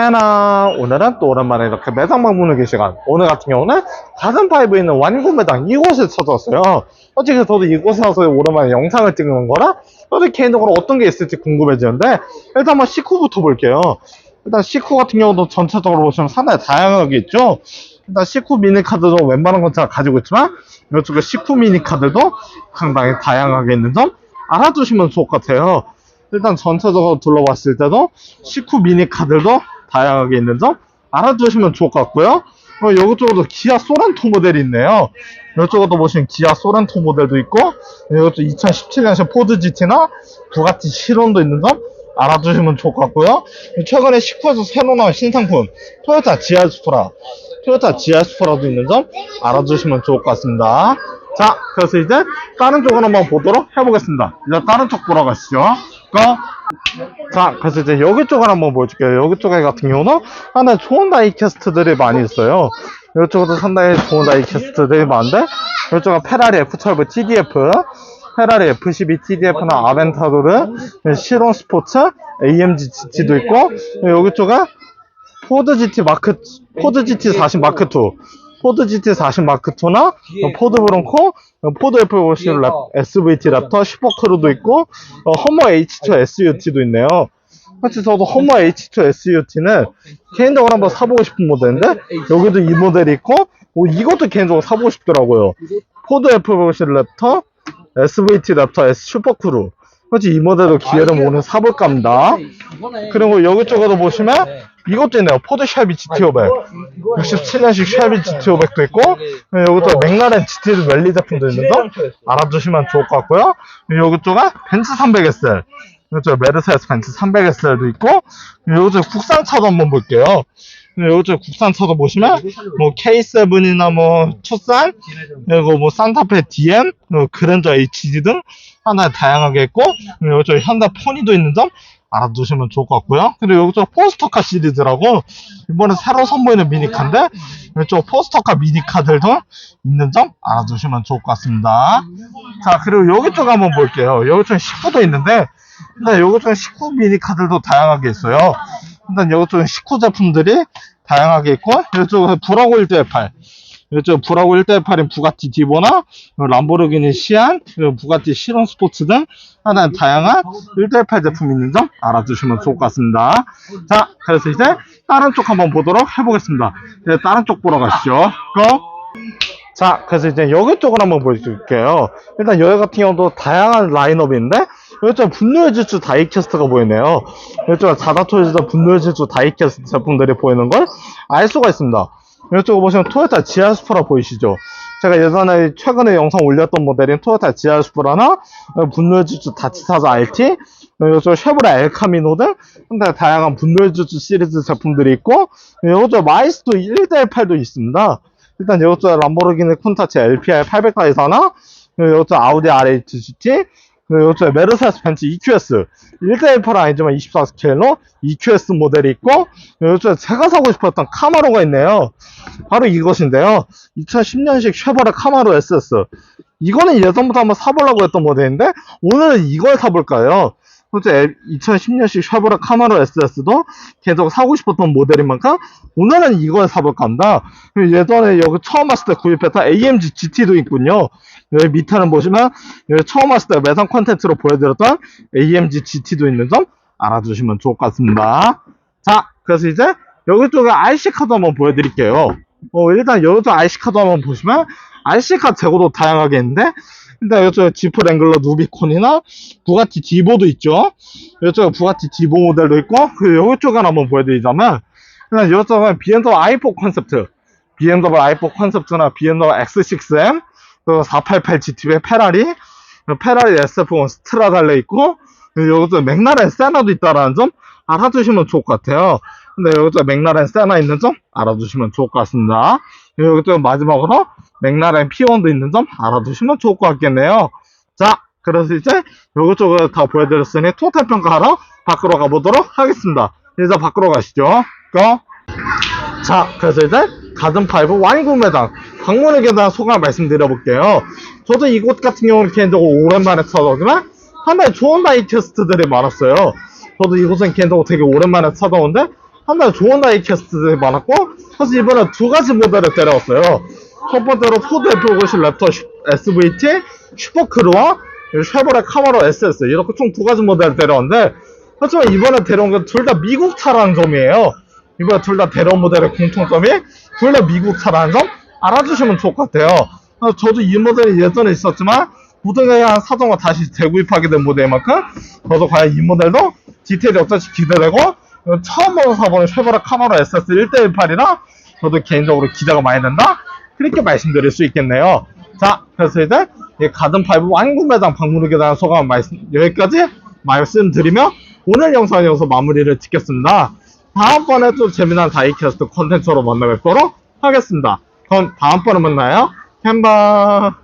캐나 오늘은 또 오랜만에 이렇게 매장 방문을 시간 오늘 같은 경우는 가슴파이브에 있는 완구 매장 이곳에 찾아왔어요. 솔직히 저도 이곳에 와서 오랜만에 영상을 찍는 거라 저도 개인적으로 어떤 게 있을지 궁금해지는데 일단 한번 시쿠부터 볼게요. 일단 시쿠 같은 경우도 전체적으로 보시면 상당히 다양하게 있죠. 일단 시쿠 미니 카드도 웬만한 건 제가 가지고 있지만 이쪽에 시쿠 미니 카드도 상당히 다양하게 있는 점 알아두시면 좋을 것 같아요. 일단 전체적으로 둘러봤을 때도 시쿠 미니 카드도 다양하게 있는 점 알아두시면 좋을 것 같고요. 어, 이쪽으로도 기아 소렌토 모델이 있네요. 이쪽으로도 보시면 기아 소렌토 모델도 있고 이것도 2017년식 포드 GT나 부가티 시론도 있는 점 알아두시면 좋을 것 같고요. 최근에 시쿠에서 새로 나온 신상품 토요타 지아 스프라 토요타 지아 스프라도 있는 점 알아두시면 좋을 것 같습니다. 자, 그래서 이제 다른 쪽을 한번 보도록 해보겠습니다. 이제 다른 쪽 보러 가시죠. 고! 자, 그래서 이제 여기 쪽을 한번 보여줄게요. 여기 쪽에 같은 경우는 하나 좋은 다이캐스트들이 많이 있어요. 이쪽도 상당히 좋은 다이캐스트들이 많은데, 이쪽은 페라리 F12 TDF, 페라리 F12 TDF나 아벤타도르, 시론 스포츠, AMG GT도 있고, 여기 쪽에 포드 GT 마크, 포드 GT 40 마크 2, 포드 GT 40 마크 2나 포드 브론코, 포드 F50 랩, SVT 랩터, 슈퍼크루도 있고, 어, 허머 H2 SUT도 있네요. 사실 저도 허머 H2 SUT는 개인적으로 한번 사보고 싶은 모델인데 여기도 이 모델이 있고 어, 이것도 개인적으로 사보고 싶더라고요. 포드 F50 랩터, SVT 랩터 S 슈퍼크루. 사실 이 모델도 기회를 오늘 사볼까 합니다. 그리고 여기 쪽에도 보시면 이것도 있네요. 포드 샵이 GT500. 67년식 샵이 GT500도 있고 여기도 맥라렌 GT 랠리 제품도 있는 거 알아두시면 좋을 것 같고요. 여기 쪽은 벤츠 300SL. 이쪽 메르세데스 벤츠 300SL도 있고 이쪽 국산 차도 한번 볼게요. 이쪽 국산 차도 보시면 뭐 K7이나 뭐 투싼 그리고 뭐 산타페 DM, 뭐 그랜저 HG 등 하나 다양하게 있고 이쪽 현대 포니도 있는 점 알아두시면 좋을 것 같고요. 그리고 이쪽 포스터카 시리즈라고 이번에 새로 선보이는 미니카인데 이쪽 포스터카 미니카들도 있는 점 알아두시면 좋을 것 같습니다. 자 그리고 여기 쪽 한번 볼게요. 여기 쪽에 19도 있는데 일단 여기 쪽에 19 미니카들도 다양하게 있어요. 일단 쪽에 19 제품들이 다양하게 있고 이쪽에 브라고 1대8 이쪽 브라고 1대8인 부가티 디보나 람보르기니 시안 부가티 시론 스포츠 등 하나 다양한 1대8 제품 있는 점 알아두시면 좋을 것 같습니다. 자, 그래서 이제 다른 쪽 한번 보도록 해보겠습니다. 이제 다른 쪽 보러 가시죠. 고! 자, 그래서 이제 여기 쪽을 한번 보여줄게요. 일단 여기 같은 경우도 다양한 라인업인데, 이쪽 분노의 질주 다이캐스트가 보이네요. 이쪽 자다토에서 분노의 질주 다이캐스트 제품들이 보이는 걸 알 수가 있습니다. 이쪽을 보시면 토요타 지아스프라 보이시죠? 제가 예전에 최근에 영상 올렸던 모델인 토요타 지아스프라나 분노의 질주 다치사자 RT, 이쪽 쉐보레 엘카미노 등 상당히 다양한 분노의 질주 시리즈 제품들이 있고, 이쪽 마이스도 1대8도 있습니다. 일단 이것도 람보르기니 쿤타치 LPR 800가에서나 이것도 아우디 RH 이것도 메르세데스 벤츠 EQS 1대1%는 아니지만 24스케일로 EQS 모델이 있고 이것도 제가 사고 싶었던 카마로가 있네요. 바로 이것인데요. 2010년식 쉐보레 카마로 SS 이거는 예전부터 한번 사보려고 했던 모델인데 오늘은 이걸 사볼까요 솔직히 2010년식 쉐보레 카마로 SS도 계속 사고 싶었던 모델인 만큼 오늘은 이걸 사볼까. 그리고 예전에 여기 처음 왔을 때 구입했던 AMG GT도 있군요. 여기 밑에는 보시면 여기 처음 왔을 때 매상 콘텐츠로 보여드렸던 AMG GT도 있는 점 알아두시면 좋을 것 같습니다. 자, 그래서 이제 여기 쪽에 RC 카드 한번 보여드릴게요. 어, 일단 여기 쪽 RC 카드 한번 보시면 RC 카드 재고도 다양하게 있는데 일단 이쪽 지프 랭글러 누비콘이나 부가티 디보도 있죠. 이쪽에 부가티 디보 모델도 있고 그리고 이쪽에 한번 보여드리자면 일단 이쪽은 BMW i4 컨셉트 BMW i4 컨셉트나 BMW X6M 그리고 488 GT의 페라리 페라리 SF1 스트라 달려 있고 여기서 맥라렌 세나도 있다라는 점 알아두시면 좋을 것 같아요. 근데 여기서 맥라렌 세나 있는 점 알아두시면 좋을 것 같습니다. 여기서 마지막으로 맥라렌 P1도 있는 점 알아두시면 좋을 것 같겠네요. 자, 그래서 이제 요것저것 다 보여드렸으니 토탈 평가하러 밖으로 가보도록 하겠습니다. 이제 밖으로 가시죠. 고! 자, 그래서 이제 가든파이브 와인 구매당 방문에 대한 소감 말씀드려볼게요. 저도 이곳 같은 경우는 개인적으로 오랜만에 찾아오지만 상당히 좋은 나이 캐스트들이 많았어요. 저도 이곳은 개인적으로 되게 오랜만에 찾아오는데 상당히 좋은 나이 캐스트들이 많았고 사실 이번에 두 가지 모델을 데려왔어요. 첫 번째로 포드 F50 랩터 슈- SVT 슈퍼크루와 쉐보레 카마로 SS 이렇게 총 두 가지 모델을 데려왔는데 하지만 이번에 데려온 건둘다 미국 차라는 점이에요. 이번에 둘 다 데려온 모델의 공통점이 둘 다 미국 차라는 점 알아주시면 좋을 것 같아요. 아, 저도 이 모델이 예전에 있었지만 고등에 대한 사정과 다시 재구입하게 된 모델인 만큼 저도 과연 이 모델도 디테일이 어떨지 기대되고 처음으로 사보는 쉐보레 카마로 SS 1대18이라 저도 개인적으로 기대가 많이 된다? 그렇게 말씀드릴 수 있겠네요. 자, 그래서 이제 이 가든 파이브 완구매당 방문하게 대한 소감 말씀, 여기까지 말씀드리며 오늘 영상 여기서 마무리를 짓겠습니다. 다음번에 또 재미난 다이캐스트 콘텐츠로 만나 뵙도록 하겠습니다. 그럼 다음번에 만나요. 캔바